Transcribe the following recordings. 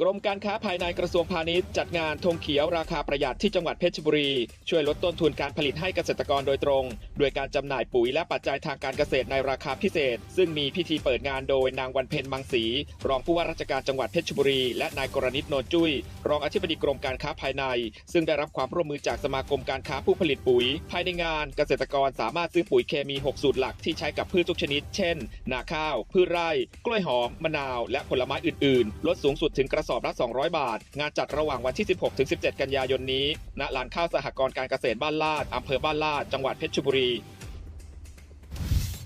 กรมการค้าภายในกระทรวงพาณิชย์จัดงานธงเขียวราคาประหยัดที่จังหวัดเพชรบุรี ช่วยลดต้นทุนการผลิตให้เกษตรกรโดยตรง โดยการจำหน่ายปุ๋ยและปัจจัยทางการเกษตรในราคาพิเศษ ซึ่งมีพิธีเปิดงานโดยนางวันเพ็ญมังสี รองผู้ว่าราชการจังหวัดเพชรบุรี และนายกรณิตโนนจุ้ย รองอธิบดีกรมการค้าภายใน ซึ่งได้รับความร่วมมือจากสมาคมการค้าผู้ผลิตปุ๋ย ภายในงาน เกษตรกรสามารถซื้อปุ๋ยเคมี 6 สูตรหลักที่ใช้กับพืชทุกชนิด เช่น นาข้าว พืชไร่ กล้วยหอม มะนาว และผลไม้อื่น ๆ ลดสูงสุดถึงกระสอบอบละ 200 บาท งานจัดระหว่างวันที่ 16-17 กันยายนนี้ ณ ลานข้าวสหกรณ์การเกษตรบ้านลาดอำเภอบ้านลาด จังหวัดเพชรบุรี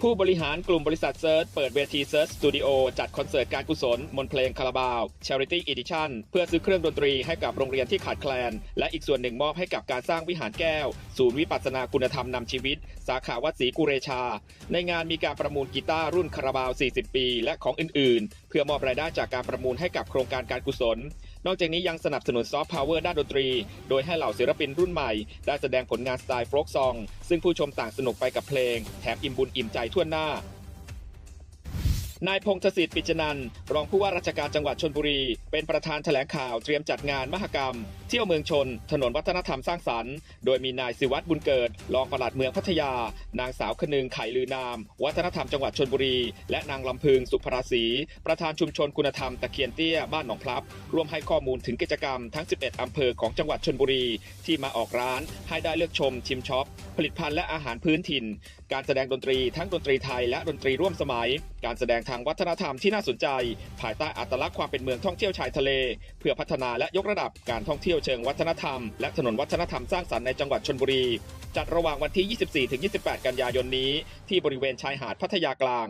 ผู้บริหารกลุ่มบริษัทเซิร์ชเปิดเวทีเซิร์ชสตูดิโอจัดคอนเสิร์ตการกุศล มนเพลงคาราบาว Charity Edition เพื่อซื้อเครื่องดนตรีให้กับโรงเรียนที่ขาดแคลน และอีกส่วนหนึ่งมอบให้กับการสร้างวิหารแก้ว ศูนย์วิปัสสนาคุณธรรมนำชีวิต สาขาวัดศรีกุเรชา ในงานมีการประมูลกีตาร์รุ่นคาราบาว 40 ปี และของอื่น ๆ เพื่อมอบรายได้จากการประมูลให้กับโครงการการกุศลนอกจากนี้ยังสนับสนุนซอฟต์พาวเวอร์ด้านดนตรี โดยให้เหล่าศิลปินรุ่นใหม่ ได้แสดงผลงานสไตล์โฟล์กซอง ซึ่งผู้ชมต่างสนุกไปกับเพลง แถมอิ่มบุญอิ่มใจทั่วหน้านายพงศสิทธิ์ปิจนันรองผู้ว่าราชการจังหวัดชนบุรี เป็นประธานแถลงข่าวเตรียมจัดงานมหกรรม เที่ยวเมืองชน ถนนวัฒนธรรมสร้างสรรค์ โดยมีนายสิวัตรบุญเกิด รองปลัดเมืองพัทยา นางสาวคนึงไข่ลือนาม วัฒนธรรมจังหวัดชนบุรี และนางลำพึงสุภราศีประธานชุมชนคุณธรรมตะเคียนเตี้ยบ้านหนองพลับร่วมให้ข้อมูลถึงกิจกรรมทั้ง 11 อำเภอของจังหวัดชนบุรี ที่มาออกร้านให้ได้เลือกชมชิมช็อป ผลิตภัณฑ์และอาหารพื้นถิ่น การแสดงดนตรีทั้งดนตรีไทยและดนตรีร่วมสมัย การแสดงทางวัฒนธรรมที่น่าสนใจ ภายใต้อัตลักษณ์ความเป็นเมืองท่องเที่ยวชายทะเล เพื่อพัฒนาและยกระดับการท่องเที่ยวเชิงวัฒนธรรม และถนนวัฒนธรรมสร้างสรรค์ในจังหวัดชนบุรี จัดระหว่างวันที่ 24-28 กันยายนนี้ ที่บริเวณชายหาดพัทยากลาง